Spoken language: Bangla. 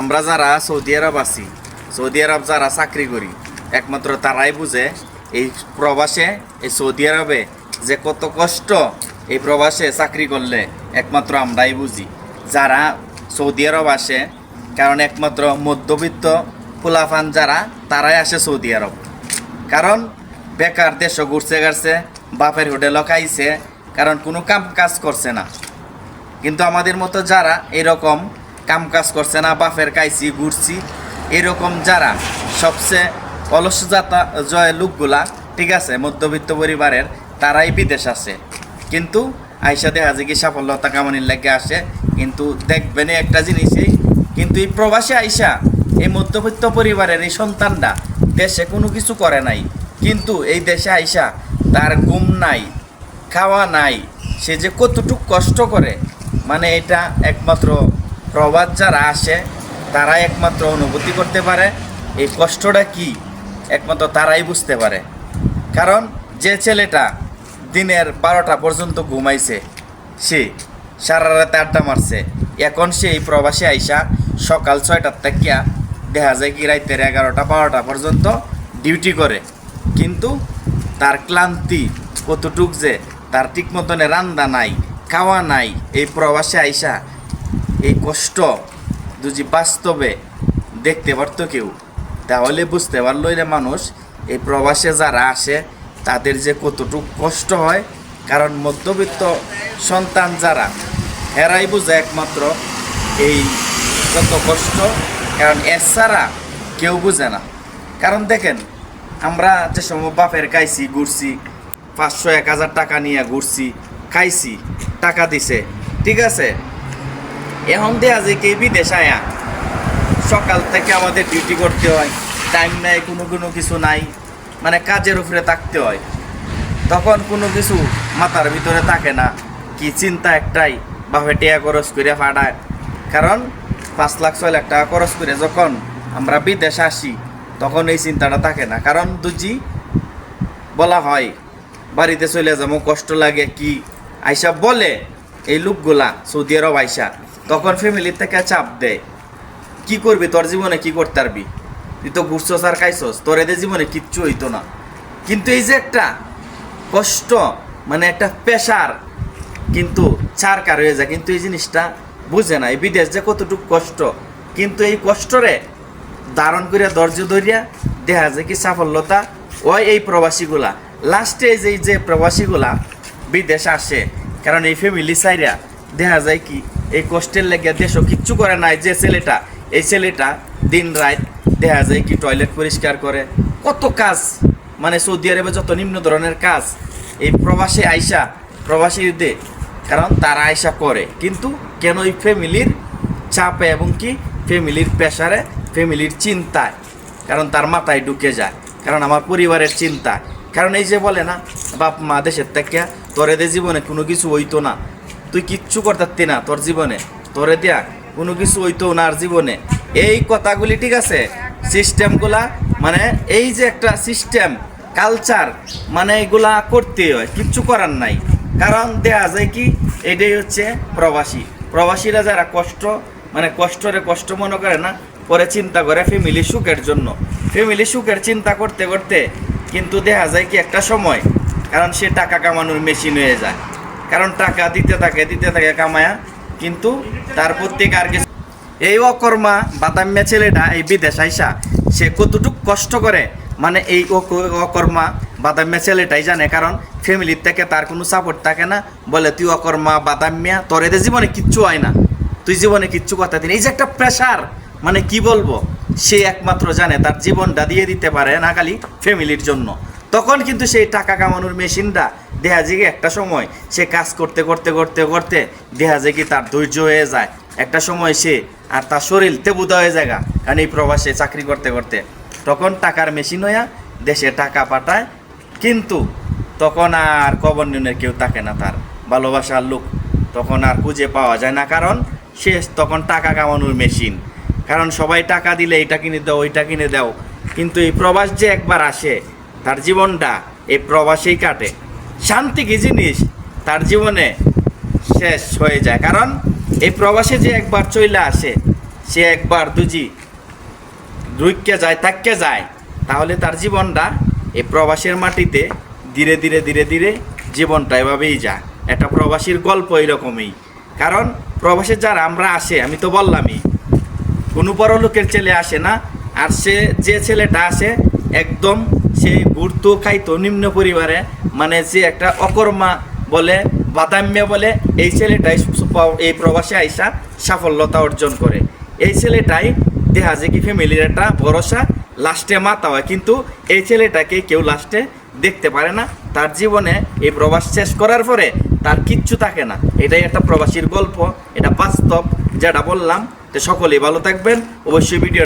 আমরা যারা সৌদি আরব আছি, সৌদি আরব যারা চাকরি করি, একমাত্র তারাই বুঝে এই প্রবাসে, এই সৌদি আরবে যে কত কষ্ট এই প্রবাসে চাকরি করলে একমাত্র আমরাই বুঝি। যারা সৌদি আরব আসে, কারণ একমাত্র মধ্যবিত্ত ফুলাফান যারা, তারাই আসে সৌদি আরব। কারণ বেকার দেশও ঘুরছে গাড়ছে বাপের হোটেলও খাইছে, কারণ কোনো কাম কাজ করছে না। কিন্তু আমাদের মতো যারা এরকম কাম কাজ করছে না, বাপের কাইছি ঘুরছি। এরকম যারা সবচেয়ে অলস জাতা জয় লোকগুলা, ঠিক আছে, মধ্যবিত্ত পরিবারের, তারাই বিদেশ আছে। কিন্তু আইসা দেখা যায় কি সাফল্যতা কামানির লাগে আসে। কিন্তু দেখবেন একটা জিনিসই, কিন্তু এই প্রবাসী আইসা এই মধ্যবিত্ত পরিবারের এই সন্তানরা দেশে কোনো কিছু করে নাই। কিন্তু এই দেশে আইসা তার ঘুম নাই, খাওয়া নাই, সে যে কতটুক কষ্ট করে মানে এটা একমাত্র প্রবাদ যারা আসে তারা একমাত্র অনুভূতি করতে পারে। এই কষ্টটা কি? একমাত্র তারাই বুঝতে পারে। কারণ যে ছেলেটা দিনের বারোটা পর্যন্ত ঘুমাইছে, সে সারা রাতে আড্ডা মারছে। এখন সে এই প্রবাসে আইসা সকাল ছয়টার থেকে দেখা যায় কি রাতের এগারোটা, বারোটা পর্যন্ত ডিউটি করে। কিন্তু তার ক্লান্তি কতটুক যে তার ঠিক মতনে রান্দা নাই, খাওয়া নাই, এই প্রবাসে আইসা এই কষ্ট যদি বাস্তবে দেখতে পারতো কেউ, তাহলে বুঝতে পারল যে মানুষ, এই প্রবাসে যারা আসে, তাদের যে কতটুক কষ্ট হয়। কারণ মধ্যবিত্ত সন্তান যারা, এরাই বুঝে একমাত্র এই কত কষ্ট। কারণ এছাড়া কেউ বুঝে না। কারণ দেখেন, আমরা যে সময় বাপের খাইছি, ঘুরছি, পাঁচশো এক হাজার টাকা নিয়ে ঘুরছি, খাইছি, টাকা দিছে, ঠিক আছে? এখন দেয়া যে কে বিদেশ আয়া। সকাল থেকে আমাদের ডিউটি করতে হয়। টাইম নাই, কোনো কোনো কিছু নাই। মানে কাজের উপরে থাকতে হয়। তখন কোনো কিছু মাথার ভিতরে থাকে না। কি চিন্তা একটাই, বাপে টিয়া খরচ করে ফাটায়। কারণ পাঁচ লাখ, ছয় লাখ টাকা খরচ করে যখন আমরা বিদেশে আসি, তখন এই চিন্তাটা থাকে না। কারণ দুজি বলা হয়, বাড়িতে চলে যাব, কষ্ট লাগে কি? আইসা বলে এই লোকগুলা, সৌদি আরব আইসা। তখন ফ্যামিলির থেকে চাপ দেয় কি করবি? তোর জীবনে কি করতে পারবি? তুই তো ঘুরছস আর খাইছস। তোর এদের জীবনে কিচ্ছু হইতো না। কিন্তু এই যে একটা কষ্ট মানে একটা পেশার কিন্তু চারকার হয়ে যায়। কিন্তু এই জিনিসটা বুঝে না। এই বিদেশ যে কতটুকু কষ্ট। কিন্তু এই কষ্টরে ধারণ করিয়া ধৈর্য ধরিয়া দেখা যায় কি সাফল্যতা ওই এই প্রবাসীগুলা। লাস্টে যে যে প্রবাসীগুলা বিদেশ আসে, কারণ এই ফ্যামিলি সাইরা দেখা যায় কি এই কষ্টের লেগে দেশও কিচ্ছু করে নাই যে ছেলেটা। এই ছেলেটা দিন রাত দেখা যায় কি টয়লেট পরিষ্কার করে। কত কাজ মানে সৌদি আরবে যত নিম্ন ধরনের কাজ, এই প্রবাসী আইসা প্রবাসীদের কারণ তারা আয়সা করে। কিন্তু কেন এই ফ্যামিলির চাপে এবং কি ফ্যামিলির প্রেশারে ফ্যামিলির চিন্তায়? কারণ তার মাথায় ঢুকে যায়। কারণ আমার পরিবারের চিন্তা। কারণ এই যে বলে না বাপ মা দেশের থেকে, তোর এদের জীবনে কোনো কিছু হইতো না। তুই কিচ্ছু করতে না তোর জীবনে। তোরে দেয়া কোনো কিছু হইতো না আর জীবনে। এই কথাগুলি ঠিক আছে? সিস্টেমগুলা মানে এই যে একটা সিস্টেম কালচার মানে এগুলা করতে হয়, কিচ্ছু করার নাই। কারণ দেয়া যায় কি? এটাই হচ্ছে প্রবাসী। প্রবাসীরা যারা কষ্ট মানে কষ্টরে কষ্ট মনে করে না, পরে চিন্তা করে ফ্যামিলি সুখের জন্য। ফ্যামিলি সুখের চিন্তা করতে করতে কিন্তু দেখা যায় কি একটা সময়, কারণ সে টাকা কামানোর মেশিন হয়ে যায়। কারণ টাকা দিতে থাকে দিতে থাকে কামায়া। কিন্তু তার প্রত্যেক আর কিছু এই অকর্মা বাদাম্যা ছেলেটা এই বিদেশ আইসা, সে কতটুক কষ্ট করে মানে এই অক- অকর্মা বাদাম্যা ছেলেটাই জানে, কারণ ফ্যামিলির থেকে তার কোনো সাপোর্ট থাকে না। বলে, তুই অকর্মা বাদাম্যা, তোর এদের জীবনে কিচ্ছু হয় না। তুই জীবনে কিচ্ছু কথা দিন এই যে একটা প্রেশার মানে কি বলব? সে একমাত্র জানে, তার জীবনটা দিয়ে দিতে পারে না খালি ফ্যামিলির জন্য। তখন কিন্তু সেই টাকা কামানোর মেশিনটা দেখা যায় একটা সময় সে কাজ করতে করতে করতে করতে যায় কি তার ধৈর্য হয়ে যায়। একটা সময় সে আর তার শরীর তেবুদা হয়ে জায়গা কারণ এই প্রবাসে চাকরি করতে করতে। তখন টাকার মেশিন হইয়া দেশে টাকা পাঠায়, কিন্তু তখন আর কবর নিউনের কেউ থাকে না তার, ভালোবাসার লোক। তখন আর খুঁজে পাওয়া যায় না, কারণ সে তখন টাকা কামানোর মেশিন। কারণ সবাই টাকা দিলে এটা কিনে দাও, ওইটা কিনে দাও। কিন্তু এই প্রবাস যে একবার আসে তার জীবনটা এই প্রবাসেই কাটে। শান্তি কি জিনিস? তার জীবনে শেষ হয়ে যায়। কারণ এই প্রবাসে যে একবার চইলে আসে, সে একবার দুজি রুইকে যায় তাককে যায়, তাহলে তার জীবনটা এই প্রবাসের মাটিতে ধীরে ধীরে ধীরে ধীরে জীবনটা এভাবেই যায়। একটা প্রবাসীর গল্প এরকমই কারণ প্রবাসে যারা আমরা আসে, আমি তো বললামই, কোনো বড় লোকের ছেলে আসে না, আর সে যে ছেলেটা আসে, একদম সে ঘুরতো খাইতো নিম্ন পরিবারে মানে যে একটা অকর্মা বলে, বাদাম্য বলে, এই ছেলেটাই এই প্রবাসে আইসা সাফল্যতা অর্জন করে। এই ছেলেটাই দেখা যায় কি ফ্যামিলির একটা ভরসা, লাস্টে মাতা হয়। কিন্তু এই ছেলেটাকে কেউ লাস্টে দেখতে পারে না। তার জীবনে এই প্রবাস শেষ করার পরে তার কিচ্ছু থাকে না। এটাই একটা প্রবাসীর গল্প, এটা বাস্তব, যেটা বললাম। তো সকলেই ভালো থাকবেন। অবশ্যই ভিডিও